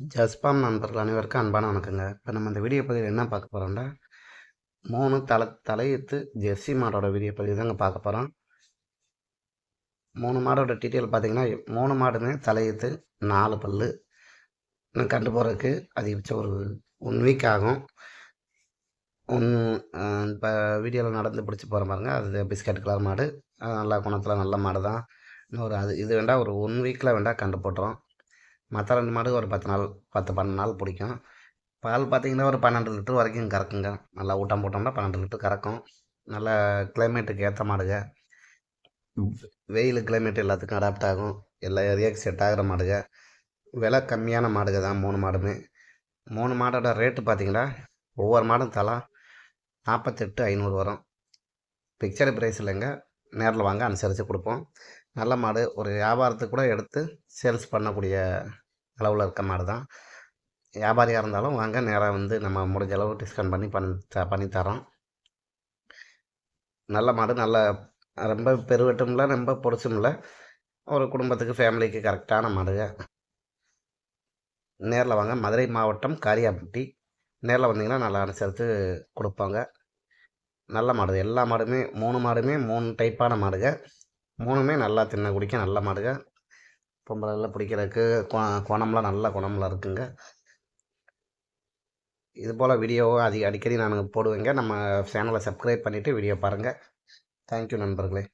ஜஸ்பாம் நண்பர்கள் அனைவருக்கும் அன்பான வணக்கங்க. இப்போ நம்ம இந்த வீடியோ பதிவில் என்ன பார்க்க போகிறோம்னா மூணு தலை தலையெழுத்து ஜெர்சி மாடோட வீடியோ பதிவு தாங்க பார்க்க போகிறோம் மூணு மாடோட டீட்டெயில் பார்த்தீங்கன்னா மூணு மாடுமே தலையெழுத்து நாலு பல்லு நான் கண்டு போகிறதுக்கு அதிகபட்சம் ஒரு ஒன் வீக் ஆகும். ஒன் இப்போ வீடியோவில் நடந்து பிடிச்சி போகிற பாருங்க. அது பிஸ்கட் கலர் மாடு. அது குணத்தில் நல்ல மாடு தான் இன்னொரு அது இது வேண்டாம் ஒரு ஒன் வீக்கில் வேண்டாம் கண்டு போட்டுரும். மற்ற ரெண்டு மாடு ஒரு பத்து நாள் பத்து பன்னெண்டு நாள் பிடிக்கும். பால் பார்த்தீங்கன்னா ஒரு பன்னெண்டு லிட்டர் வரைக்கும் கறக்குங்க. நல்லா ஊட்டம் போட்டோம்னா பன்னெண்டு லிட்டர் கறக்கும். நல்ல கிளைமேட்டுக்கு ஏற்ற மாடுங்க. வெயில் கிளைமேட் எல்லாத்துக்கும் அடாப்ட் ஆகும். எல்லா ஏரியாவுக்கு செட் ஆகிற மாடுங்க. விலை கம்மியான மாடுங்க தான் மூணு மாடுமே. மூணு மாடோட ரேட்டு பார்த்தீங்கன்னா ஒவ்வொரு மாடும் தலா நாற்பத்தெட்டு ஐநூறு வரும். பிக்சர் ப்ரைஸ் இல்லைங்க. நேரில் வாங்க அனுசரித்து கொடுப்போம். நல்ல மாடு ஒரு வியாபாரத்துக்கு கூட எடுத்து சேல்ஸ் பண்ணக்கூடிய அளவில் இருக்க மாடு தான். வியாபாரியாக இருந்தாலும் வாங்க நேராக வந்து நம்ம முடிஞ்ச அளவு டிஸ்கவுண்ட் பண்ணி பண்ணி த பண்ணி தரோம் நல்ல மாடு நல்ல ரொம்ப பெருவட்டும் இல்லை ரொம்ப பிடிச்சும்ல இல்லை ஒரு குடும்பத்துக்கு ஃபேமிலிக்கு கரெக்டான மாடுங்க நேரில் வாங்க மதுரை மாவட்டம் காரியாப்பட்டி நேரில் வந்தீங்கன்னா நல்லா அனுசரித்து கொடுப்பாங்க. நல்ல மாடுங்க எல்லா மாடுமே மூணு மாடுமே மூணு டைப்பான மாடுங்க. மூணுமே நல்லா தின்ன குடிக்க நல்ல மாடுங்க. பொம்பளைலாம் பிடிக்கிறதுக்கு குணம்லாம் நல்ல குணம்லாம் இருக்குங்க. இது போல் வீடியோவை அதிக அடிக்கடி நான் போடுவேங்க. நம்ம சேனலை சப்ஸ்கிரைப் பண்ணிவிட்டு வீடியோ பாருங்கள் தேங்க்யூ நண்பர்களே.